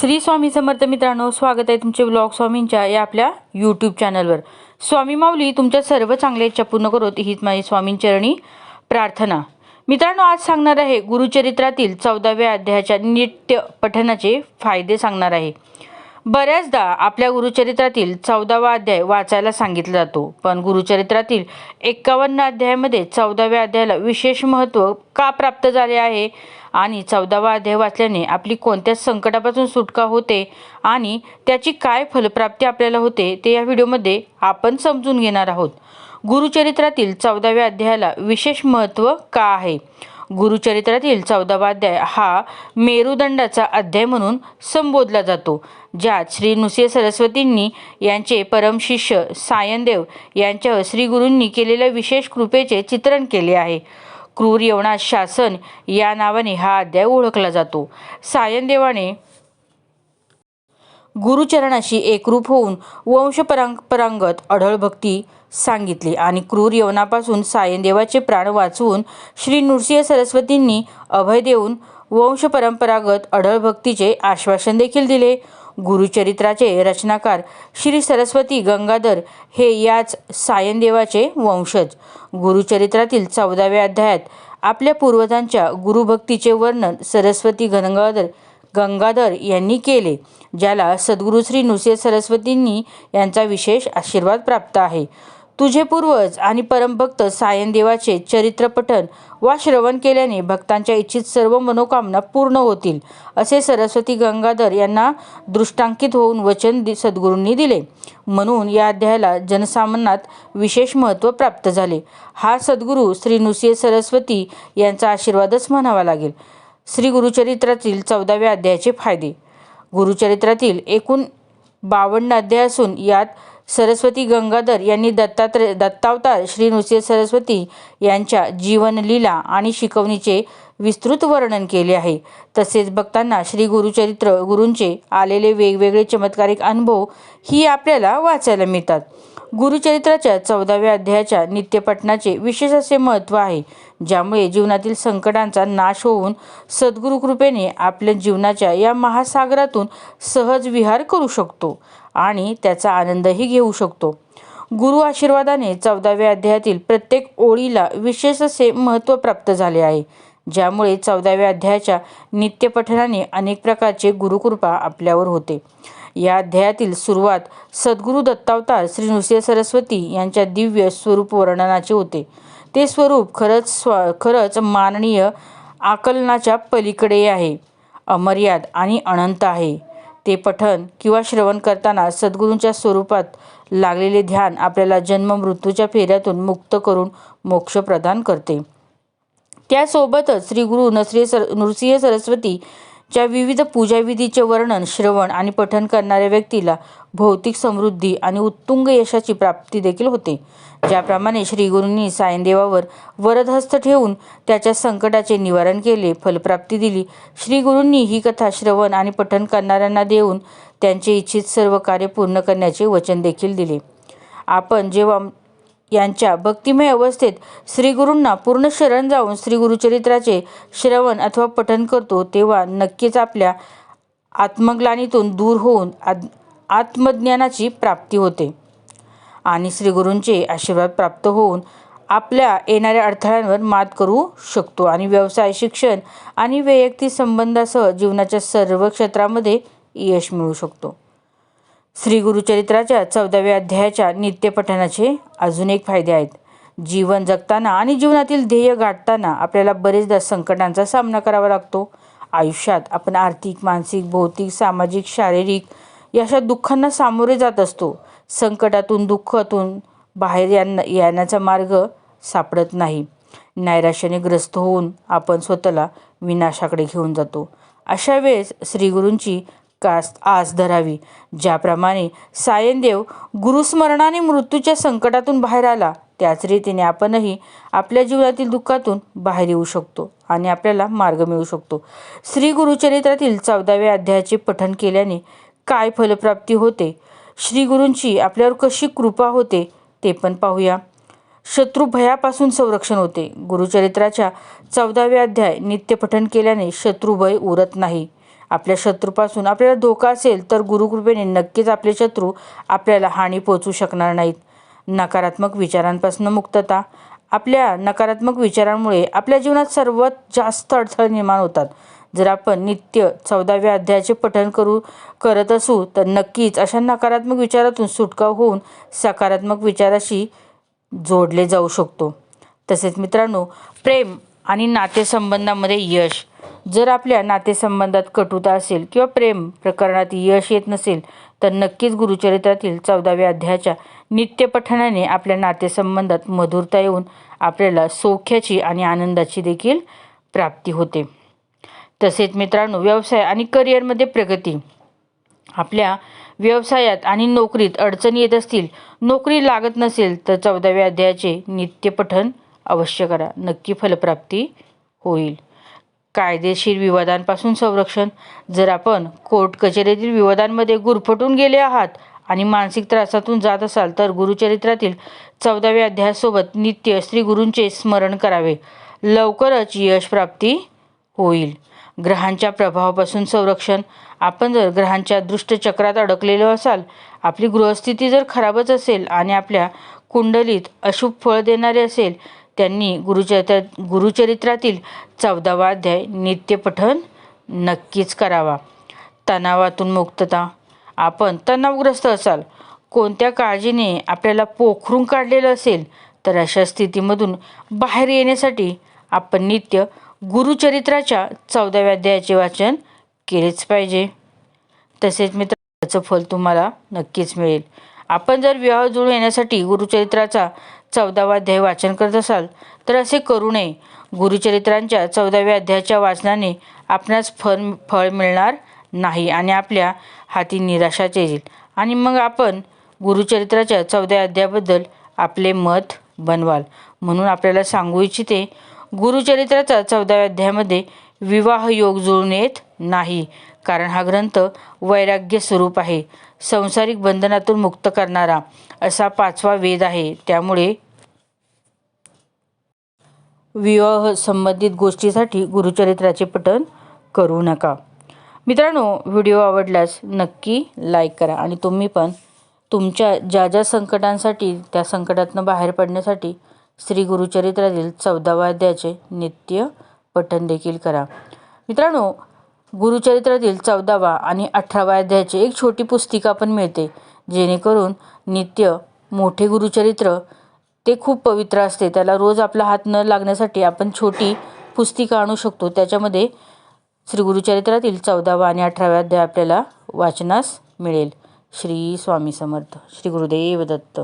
श्री स्वामी समर्थ मित्रांनो स्वागत आहे तुमचे ब्लॉग स्वामींच्या या आपल्या यूट्यूब चॅनलवर स्वामी माऊली तुमच्या सर्व चांगल्या इच्छा पूर्ण करोत हीच माझी स्वामींचरणी प्रार्थना. मित्रांनो आज सांगणार आहे गुरुचरित्रातील चौदाव्या अध्यायाच्या नित्य पठनाचे फायदे सांगणार आहे. बऱ्याचदा आपल्या गुरुचरित्रातील चौदावा अध्याय वाचायला सांगितला जातो पण गुरुचरित्रातील एक्कावन्न अध्यायामध्ये चौदाव्या अध्यायाला विशेष महत्त्व का प्राप्त झाले आहे? आणि चौदावा अध्याय वाचल्याने आपली कोणत्याच संकटापासून सुटका होते आणि त्याची काय फलप्राप्ती आपल्याला होते ते या व्हिडिओमध्ये आपण समजून घेणार आहोत. गुरुचरित्रातील चौदाव्या अध्यायाला विशेष महत्त्व का आहे? गुरुचरित्रातील चौदावा अध्याय हा मेरुदंडाचा अध्याय म्हणून संबोधला जातो ज्यात श्री नृसिंह सरस्वतींनी यांचे परमशिष्य सायनदेव यांच्यावर श्री गुरूंनी केलेल्या विशेष कृपेचे चित्रण केले आहे. क्रूर यवना शासन या नावाने हा अध्याय ओळखला जातो. सायनदेवाने गुरुचरणाशी एकरूप होऊन वंशपरंपरांगत अढळ भक्ती सांगितली आणि क्रूर यवनापासून सायनदेवाचे प्राण वाचवून श्री नृसिंह सरस्वतींनी अभय देऊन वंशपरंपरागत अढळ भक्तीचे आश्वासन देखील दिले. गुरुचरित्राचे रचनाकार श्री सरस्वती गंगाधर हे याच सायनदेवाचे वंशज. गुरुचरित्रातील चौदाव्या अध्यायात आपल्या पूर्वजांच्या गुरुभक्तीचे वर्णन सरस्वती गंगाधर गंगाधर यांनी केले ज्याला सद्गुरू श्री नुसे सरस्वतींनी यांचा विशेष आशीर्वाद प्राप्त आहे. तुझे पूर्वज आणि परमभक्त सायनदेवाचे चरित्रपठन वा श्रवण केल्याने भक्तांच्या इच्छित सर्व मनोकामना पूर्ण होतील असे सरस्वती गंगाधर यांना दृष्टांकित होऊन वचन दि सद्गुरूंनी दिले. म्हणून या अध्यायाला जनसामान्यात विशेष महत्त्व प्राप्त झाले. हा सद्गुरू श्री नृसिंह सरस्वती यांचा आशीर्वादच म्हणावा लागेल. श्री गुरुचरित्रातील चौदाव्या अध्यायाचे फायदे. गुरुचरित्रातील एकूण बावन्न अध्याय असून यात सरस्वती गंगाधर यांनी दत्तात्रय दत्तावतार श्री नृसिंह सरस्वती यांच्या जीवनलीला आणि शिकवणीचे विस्तृत वर्णन केले आहे. तसेच भक्तांना श्री गुरुचरित्र गुरूंचे आलेले वेगवेगळे चमत्कारिक अनुभव ही आपल्याला वाचायला मिळतात. गुरुचरित्राच्या चौदाव्या अध्यायाच्या नित्यपठणाचे विशेष असे महत्त्व आहे ज्यामुळे जीवनातील संकटांचा नाश होऊन सद्गुरु कृपेने आपल्या जीवनाच्या या महासागरातून सहज विहार करू शकतो आणि त्याचा आनंदही घेऊ शकतो. गुरु आशीर्वादाने चौदाव्या अध्यायातील प्रत्येक ओळीला विशेष असे महत्त्व प्राप्त झाले आहे ज्यामुळे चौदाव्या अध्यायाच्या नित्यपठणाने अनेक प्रकारचे गुरुकृपा आपल्यावर होते. या अध्यायातील सुरुवात सद्गुरू दत्तावतार श्री नृसिंह सरस्वती यांच्या दिव्य स्वरूप वर्णनाचे होते. ते स्वरूप खरंच स्व खरंच माननीय आकलनाच्या पलीकडे आहे. अमर्याद आणि अनंत आहे. ते पठन किंवा श्रवण करताना सद्गुरूंच्या स्वरूपात लागलेले ध्यान आपल्याला जन्म मृत्यूच्या फेऱ्यातून मुक्त करून मोक्ष प्रदान करते. त्यासोबतच श्री गुरु नसरे सर नृसिंह सरस्वती ज्या विविध पूजाविधीचे वर्णन श्रवण आणि पठण करणाऱ्या व्यक्तीला भौतिक समृद्धी आणि उत्तुंग यशाची प्राप्ती देखील होते. ज्याप्रमाणे श्रीगुरूंनी सायंदेवावर सायनदेवावर वरदहस्त ठेवून त्याच्या संकटाचे निवारण केले फलप्राप्ती दिली. श्रीगुरूंनी ही कथा श्रवण आणि पठण करणाऱ्यांना देऊन त्यांचे इच्छित सर्व कार्य पूर्ण करण्याचे वचन देखील दिले. आपण जेव्हा यांच्या भक्तिमय अवस्थेत श्रीगुरूंना पूर्ण शरण जाऊन श्री गुरुचरित्राचे श्रवण अथवा पठन करतो तेव्हा नक्कीच आपल्या आत्मग्लानीतून दूर होऊन आत आत्मज्ञानाची प्राप्ती होते. आणि श्रीगुरूंचे आशीर्वाद प्राप्त होऊन आपल्या येणाऱ्या अडथळ्यांवर मात करू शकतो. आणि व्यवसाय शिक्षण आणि वैयक्तिक संबंधासह जीवनाच्या सर्व क्षेत्रामध्ये यश मिळू शकतो. श्री गुरुचरित्राच्या चौदाव्या अध्यायाच्या नित्यपठणाचे अजून एक फायदे आहेत. जीवन जगताना आणि जीवनातील ध्येय गाठताना आपल्याला बरेचदा संकटांचा सामना करावा लागतो. आयुष्यात आपण आर्थिक मानसिक भौतिक सामाजिक शारीरिक या अशा दुःखांना सामोरे जात असतो. संकटातून दुःखातून बाहेर यांना येण्याचा मार्ग सापडत नाही. नैराश्याने ग्रस्त होऊन आपण स्वतःला विनाशाकडे घेऊन जातो. अशा वेळेस श्रीगुरूंची कास आस धरावी. ज्याप्रमाणे सायनदेव गुरुस्मरणाने मृत्यूच्या संकटातून बाहेर आला त्याच रीतीने आपणही आपल्या जीवनातील दुःखातून बाहेर येऊ शकतो आणि आपल्याला मार्ग मिळू शकतो. श्री गुरुचरित्रातील चौदाव्या अध्यायाचे पठन केल्याने काय फलप्राप्ती होते? श्री गुरूंची आपल्यावर कशी कृपा होते ते पण पाहूया. शत्रू भयापासून संरक्षण होते. गुरुचरित्राच्या चौदाव्या अध्याय नित्यपठन केल्याने शत्रुभय उरत नाही. आपल्या शत्रूपासून आपल्याला धोका असेल तर गुरुकृपेने नक्कीच आपले शत्रू आपल्याला हानी पोचू शकणार नाहीत. नकारात्मक विचारांपासून मुक्तता. आपल्या नकारात्मक विचारांमुळे आपल्या जीवनात सर्वात जास्त अडथळे निर्माण होतात. जर आपण नित्य चौदाव्या अध्यायाचे पठण करू करत असू तर नक्कीच अशा नकारात्मक विचारातून सुटका होऊन सकारात्मक विचाराशी जोडले जाऊ शकतो. तसेच मित्रांनो प्रेम आणि नातेसंबंधामध्ये यश जर आपल्या नातेसंबंधात कटुता असेल किंवा प्रेम प्रकरणात यश येत नसेल तर नक्कीच गुरुचरित्रातील चौदाव्या अध्यायाच्या नित्यपठणाने आपल्या नातेसंबंधात मधुरता येऊन आपल्याला सौख्याची आणि आनंदाची देखील प्राप्ती होते. तसेच मित्रांनो व्यवसाय आणि करिअरमध्ये प्रगती. आपल्या व्यवसायात आणि नोकरीत अडचणी येत असतील नोकरी लागत नसेल तर चौदाव्या अध्यायाचे नित्यपठन अवश्य करा. नक्की फलप्राप्ती होईल. कायदेशीर विवादांपासून संरक्षण. जर आपण कोर्ट कचेरीतील विवादांमध्ये गुरफटून गेले आहात आणि मानसिक त्रासातून जात असाल तर गुरुचरित्रातील चौदाव्या अध्यायासोबत नित्य श्री गुरूंचे स्मरण करावे. लवकरच यश प्राप्ती होईल. ग्रहांच्या प्रभावापासून संरक्षण. आपण जर ग्रहांच्या दृष्टचक्रात अडकलेलो असाल आपली गृहस्थिती जर खराबच असेल आणि आपल्या कुंडलीत अशुभ फळ देणारे असेल त्यांनी गुरुचरित्र गुरुचरित्रातील चौदावा अध्याय नित्यपठन नक्कीच करावा. तणावातून मुक्तता. आपण तणावग्रस्त असाल. कोणत्या काळजीने आपल्याला पोखरून काढलेलं असेल तर अशा स्थितीमधून बाहेर येण्यासाठी आपण नित्य गुरुचरित्राच्या चौदाव्या अध्यायाचे वाचन केलेच पाहिजे. तसेच मित्राचं फल तुम्हाला नक्कीच मिळेल. आपण जर विवाह जुळून येण्यासाठी गुरुचरित्राचा चौदावा अध्याय वाचन करत असाल तर असे करू नये. गुरुचरित्रांच्या चौदाव्या अध्यायाच्या वाचनाने आपणास फळ फळ मिळणार नाही आणि आपल्या हाती निराशाच येईल. आणि मग आपण गुरुचरित्राच्या चौदाव्या अध्यायाबद्दल आपले मत बनवाल. म्हणून आपल्याला सांगू इच्छिते गुरुचरित्राचा चौदाव्या अध्यायामध्ये विवाह योग जुळून येत नाही. कारण हा ग्रंथ वैराग्य स्वरूप आहे. संसारिक बंधनातून मुक्त करणारा असा पाचवा वेद आहे. त्यामुळे विवाह संबंधित गोष्टीसाठी गुरुचरित्राचे पठण करू नका. मित्रांनो व्हिडिओ आवडल्यास नक्की लाईक करा आणि तुम्ही पण तुमच्या ज्या ज्या संकटांसाठी त्या संकटातनं बाहेर पडण्यासाठी श्री गुरुचरित्रातील चौदावा अध्यायाचे नित्य पठण देखील करा. मित्रांनो गुरुचरित्रातील चौदावा आणि अठरावा अध्यायाची एक छोटी पुस्तिका पण मिळते जेणेकरून नित्य मोठे गुरुचरित्र ते खूप पवित्र असते. त्याला रोज आपला हात न लागण्यासाठी आपण छोटी पुस्तिका आणू शकतो. त्याच्यामध्ये श्री गुरुचरित्रातील चौदावा आणि अठराव्या अध्याय आपल्याला वाचनास मिळेल. श्री स्वामी समर्थ. श्री गुरुदेव दत्त.